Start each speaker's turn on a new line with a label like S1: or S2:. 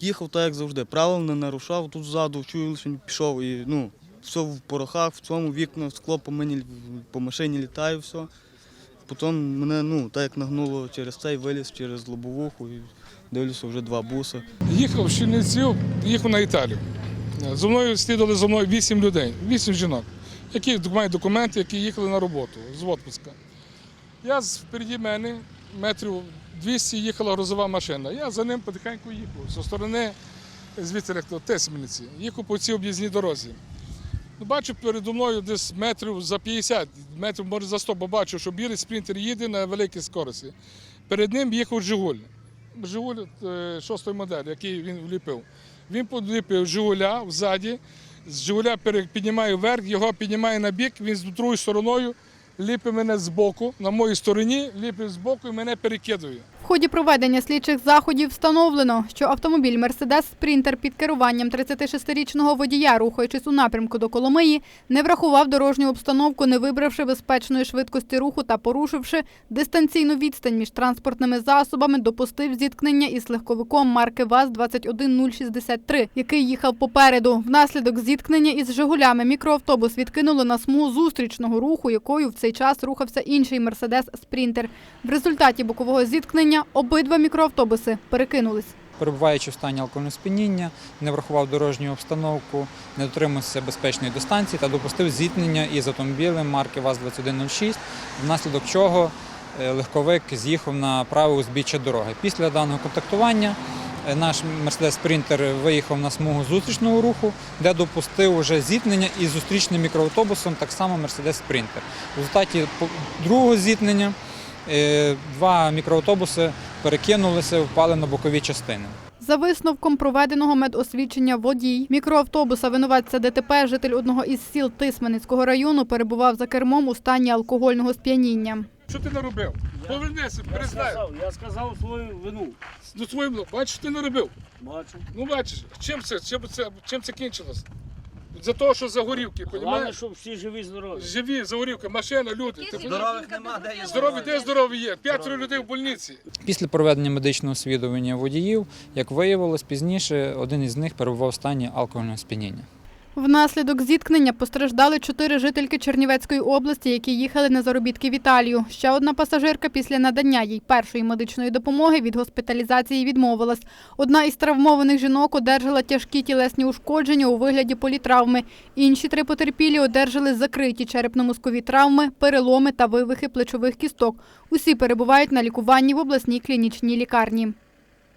S1: їхав так, як завжди. Правил не нарушав, тут ззаду чую, лише пішов і ну, все в порохах, в цьому вікна, скло по мені по машині літає, все. Потім мене ну, так як нагнуло через цей виліз, через лобовуху і дивлюся вже два буси.
S2: Їхав з Чернівців, їхав на Італію. Зо мною слідували за мною вісім людей, вісім жінок, які мають документи, які їхали на роботу з відпуска. Я впереді мене, метрів 200 їхала грузова машина. Я за ним потихеньку їхав. Зі сторони звідси як то, Тесмениці. Їхав по цій об'їзній дорозі. Ну, Бачу передо мною десь метрів за 50, метрів може за 100, бо бачу, що білий спринтер їде на великій скорості. Перед ним їхав Жигуль. Жигуль е, шостої моделі, який він вліпив. Він підліпив Жигуля взаді, з Жигуля піднімає вверх, його піднімає на бік, він з другою стороною ліпить мене з боку, на моїй стороні, ліпить з боку і мене перекидує.
S3: Ході проведення слідчих заходів встановлено, що автомобіль Мерседес Спрінтер під керуванням 36-річного водія, рухаючись у напрямку до Коломиї, не врахував дорожню обстановку, не вибравши безпечної швидкості руху та порушивши дистанційну відстань між транспортними засобами, допустив зіткнення із легковиком марки ВАЗ-21063, який їхав попереду. Внаслідок зіткнення із Жигулями мікроавтобус відкинуло на смугу зустрічного руху, якою в цей час рухався інший Мерседес Спрінтер. В результаті бокового зіткнення обидва мікроавтобуси перекинулись.
S4: перебуваючи в стані алкогольного сп'яніння, не врахував дорожню обстановку, не дотримався безпечної дистанції та допустив зіткнення із автомобілем марки ВАЗ-2106, внаслідок чого е, легковик з'їхав на праве узбіччя дороги. Після даного контактування е, наш Мерседес Спринтер виїхав на смугу зустрічного руху, де допустив уже зіткнення із зустрічним мікроавтобусом, так само Мерседес Спринтер. В результаті другого зіткнення два мікроавтобуси перекинулися, впали на бокові частини.
S3: За висновком проведеного медосвідчення водій мікроавтобуса винуватця ДТП, житель одного із сіл Тисменицького району, перебував за кермом у стані алкогольного сп'яніння.
S2: Що ти наробив? Повернися,
S5: Я сказав, я сказав свою вину.
S2: До своєму, бачиш, що ти наробив.
S5: Бачу.
S2: Ну бачиш, чим це, чим це, чим це кінчилось? За того, що загорівки,
S5: Головне,
S2: розумієш?
S5: щоб всі живі здорові.
S2: Живі, загорівки, машина, люди. Ти
S6: Здорових нема, де є
S2: здорові, де здорові є? П'ятеро людей в больниці.
S4: Після проведення медичного освідування водіїв, як виявилось пізніше, один із них перебував в стані алкогольного сп'яніння.
S3: Внаслідок зіткнення постраждали чотири жительки Чернівецької області, які їхали на заробітки в Італію. Ще одна пасажирка після надання їй першої медичної допомоги від госпіталізації відмовилась. Одна із травмованих жінок одержала тяжкі тілесні ушкодження у вигляді політравми. Інші три потерпілі одержали закриті черепно-мозкові травми, переломи та вивихи плечових кісток. Усі перебувають на лікуванні в обласній клінічній лікарні.